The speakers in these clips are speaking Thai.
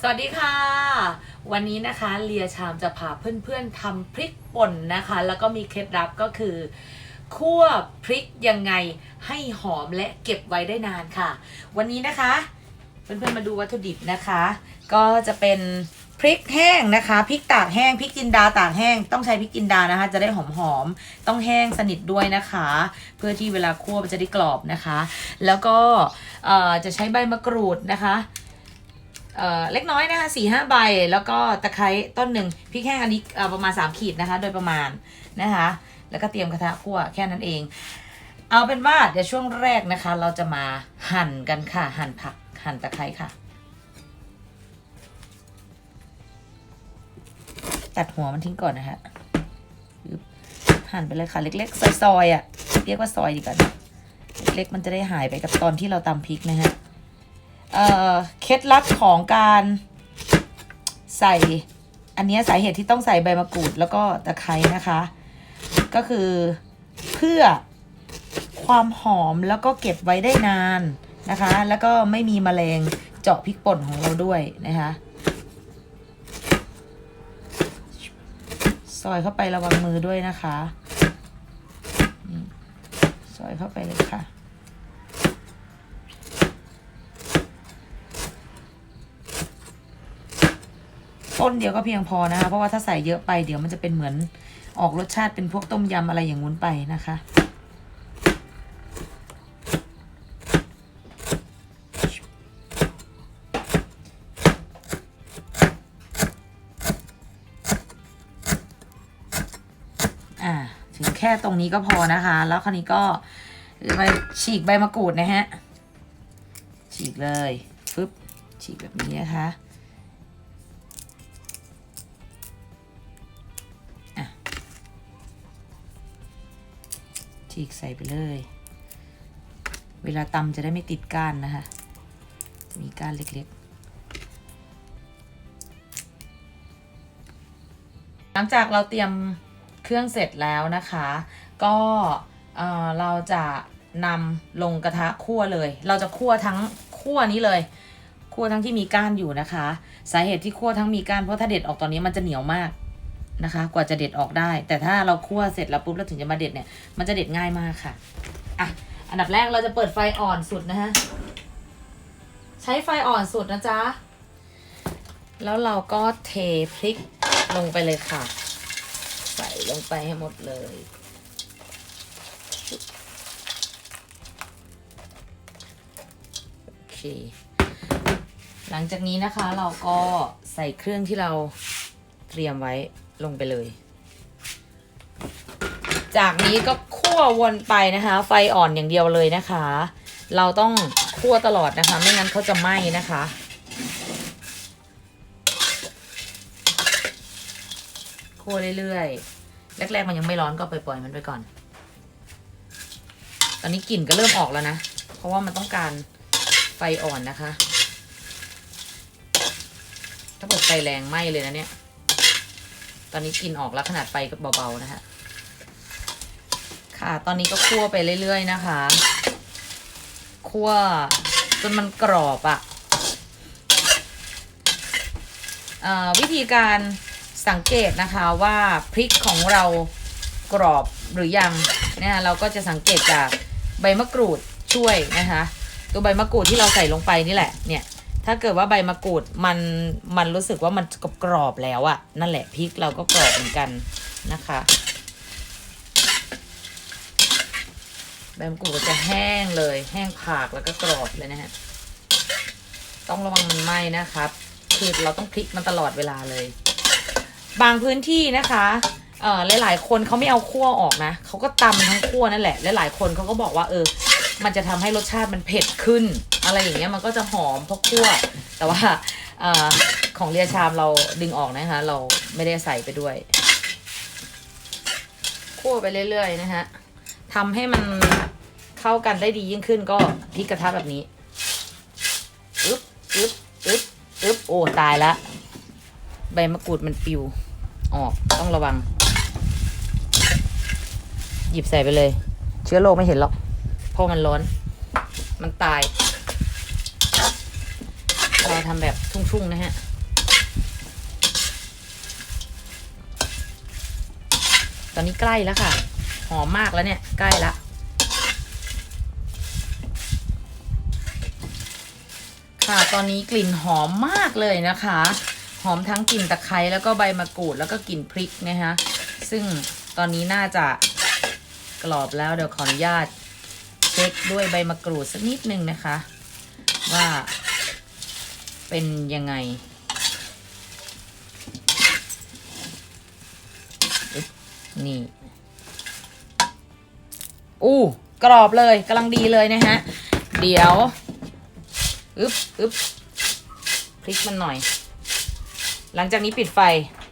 สวัสดีค่ะ วันนี้นะคะเลียชามจะพาเพื่อนๆทำพริกป่นนะคะ แล้วก็มีเคล็ดลับก็คือคั่วพริกยังไงให้หอมและเก็บไว้ได้นานค่ะ วันนี้นะคะ เพื่อนๆมาดูวัตถุดิบนะคะ ก็จะเป็นพริกแห้งนะคะพริกตากแห้งพริกจินดาตากแห้งต้องใช้พริกจินดานะคะ จะได้หอมๆต้องแห้งสนิทด้วยนะคะ เพื่อที่เวลาคั่วมันจะได้กรอบนะคะ แล้วก็จะใช้ใบมะกรูดนะคะ เอ่อเล็กน้อยนะคะสี่ห้าใบ แล้วก็ตะไคร้ต้นหนึ่งพริกแห้งอันนี้เอ่อประมาณ 3 ขีดนะคะ โดยประมาณนะคะ แล้วก็เตรียมกระทะคั่วแค่นั้นเอง เอาเป็นว่าเดี๋ยวช่วงแรกนะคะ เราจะมาหั่นกันค่ะ หั่นผักหั่นตะไคร้ค่ะ ตัดหัวมันทิ้งก่อนนะคะหั่นไปเลยค่ะ เล็ก ๆ ซอยๆอะเรียกว่าซอยดีกว่าเล็กๆมันจะได้หายไปกับตอนที่เราตำพริกนะฮะ เคล็ดลับของการใส่อันนี้สาเหตุที่ต้องใส่ใบมะกรูดแล้วก็ตะไคร้นะคะ ก็คือเพื่อความหอมแล้วก็เก็บไว้ได้นานนะคะ แล้วก็ไม่มีแมลงเจาะพริกป่นของเราด้วยนะคะซอยเข้าไประวังมือด้วยนะคะซอยเข้าไปเลยค่ะ ต้นเดียวก็เพียงพอนะคะ เพราะว่าถ้าใส่เยอะไปเดี๋ยวมันจะเป็นเหมือนออกรสชาติเป็นพวกต้มยำอะไรอย่างงู้นไปนะคะ อ่า ถึงแค่ตรงนี้ก็พอนะคะ แล้วคราวนี้ก็ไปฉีกใบมะกรูดนะฮะ ฉีกเลย ฟึบ ฉีกแบบนี้นะคะ ฉีกใส่ไปเลย เวลาตำจะได้ไม่ติดก้านนะคะ มีก้านเล็กๆ หลังจากเราเตรียมเครื่องเสร็จแล้วนะคะ ก็เอ่อเราจะนำลงกระทะคั่วเลย เราจะคั่วทั้งคั่วนี้เลยคั่วทั้งที่มีก้านอยู่นะคะ สาเหตุที่คั่วทั้งมีก้านเพราะถ้าเด็ดออกตอนนี้มันจะเหนียวมาก นะคะ กว่าจะเด็ดออกได้ แต่ถ้าเราคั่วเสร็จแล้วปุ๊บเราถึงจะมาเด็ดเนี่ย มันจะเด็ดง่ายมากค่ะ อะ อันดับแรกเราจะเปิดไฟอ่อนสุดนะฮะ ใช้ไฟอ่อนสุดนะจ๊ะ แล้วเราก็เทพริกลงไปเลยค่ะ ใส่ลงไปให้หมดเลยโอเค หลังจากนี้นะคะเราก็ใส่เครื่องที่เราเตรียมไว้ ลงไปเลย จากนี้ก็คั่ววนไปนะคะ ไฟอ่อนอย่างเดียวเลยนะคะ เราต้องคั่วตลอดนะคะ ไม่งั้นเขาจะไหม้นะคะคั่วเรื่อยๆ แรกๆมันยังไม่ร้อนก็ไปปล่อยมันไปก่อน ตอนนี้กลิ่นก็เริ่มออกแล้วนะ เพราะว่ามันต้องการไฟอ่อนนะคะ ถ้าเปิดไฟแรงไหม้เลยนะเนี่ย ตอนนี้กลินออกแล้วขนาดไฟก็เบาๆนะฮะ ค่ะ ตอนนี้ก็คั่วไปเรื่อยๆนะคะ คั่วจนมันกรอบอะ่ะวิธีการสังเกตนะคะว่าพริกของเรากรอบหรือยังเนี่ยเราก็จะสังเกตจากใบมะกรูดช่วยนะคะ ตัวใบมะกรูดที่เราใส่ลงไปนี่แหละเนี่ย ถ้าเกิดว่าใบมะกรูดมันมันรู้สึกว่ามันกรอบแล้วอะนั่นแหละพริกเราก็กรอบเหมือนกันนะคะใบมะกรูดจะแห้งเลยแห้งผากแล้วก็กรอบเลยนะฮะต้องระวังมันไหม้นะครับ คือเราต้องพลิกมันตลอดเวลาเลย บางพื้นที่นะคะเอ่อหลาย ๆ คนเขาไม่เอาคั่วออกนะเขาก็ตำทั้งคั่วนั่นแหละ หลายๆคนเขาก็บอกว่าเออ มันจะทำให้รสชาติมันเผ็ดขึ้น อะไรอย่างเงี้ยมันก็จะหอมเพราะคั่วแต่ว่าอของเรียชามเราดึงออกนะคะ เราไม่ได้ใส่ไปด้วยคั่วไปเรื่อยๆนะฮะทำให้มันเข้ากันได้ดียิ่งขึ้นก็พลิกกระทะแบบนี้อึ๊บอึ๊บอึ๊บอึ๊บโอ้ตายละใบมะกรูดมันปิวออกต้องระวัง หยิบใส่ไปเลย เชื้อโรคไม่เห็นหรอกเพราะมันร้อน มันตาย เราทำแบบทุ่งๆนะฮะ ตอนนี้ใกล้แล้วค่ะ หอมมากแล้วเนี่ย ใกล้ละค่ะ ตอนนี้กลิ่นหอมมากเลยนะคะ หอมทั้งกลิ่นตะไคร้แล้วก็ใบมะกรูดแล้วก็กลิ่นพริกนะคะซึ่งตอนนี้น่าจะกรอบแล้วเดี๋ยวขออนุญาตเช็คด้วยใบมะกรูดสักนิดนึงนะคะ ว่า เป็นยังไง นี่ อู้กรอบเลยกำลังดีเลยนะฮะ เดี๋ยวอึ๊บอึ๊บพลิกมันหน่อย หลังจากนี้ปิดไฟ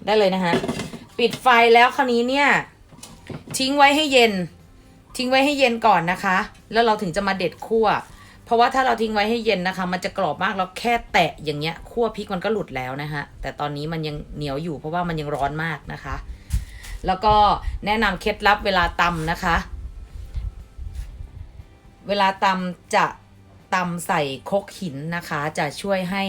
ได้เลยนะฮะ ปิดไฟแล้วคราวนี้เนี่ย ทิ้งไว้ให้เย็น ทิ้งไว้ให้เย็นก่อนนะคะ แล้วเราถึงจะมาเด็ดคั่ว เพราะว่าถ้าเราทิ้งไว้ให้เย็นนะคะ มันจะกรอบมากแล้วแค่แตะอย่างเงี้ยคั่วพริกมันก็หลุดแล้วนะคะแต่ตอนนี้มันยังเหนียวอยู่เพราะว่ามันยังร้อนมากนะคะ แล้วก็แนะนำเคล็ดลับเวลาตำนะคะ เวลาตำจะตำใส่คกหินนะคะ จะช่วยให้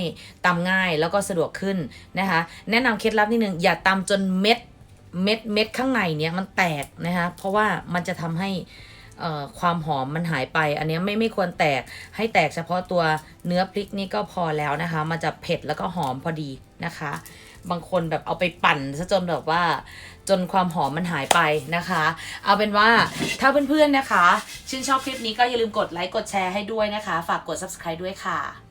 ตำง่ายแล้วก็สะดวกขึ้นนะคะ แนะนำเคล็ดลับนิดนึงอย่าตำจนเม็ดเม็ดเม็ดข้างในเนี้ยมันแตกนะคะเพราะว่ามันจะทำให้ ความหอมมันหายไป อันนี้ไม่ไม่ควรแตกให้แตกเฉพาะตัวเนื้อพริกนี่ก็พอแล้วนะคะ มันจะเผ็ดแล้วก็หอมพอดีนะคะ บางคนแบบเอาไปปั่นซะจนแบบว่าจนความหอมมันหายไปนะคะ เอาเป็นว่าถ้าเพื่อนๆนะคะ ชื่นชอบคลิปนี้ก็อย่าลืมกดไลค์กดแชร์ให้ด้วยนะคะ ฝากกด subscribe ด้วยค่ะ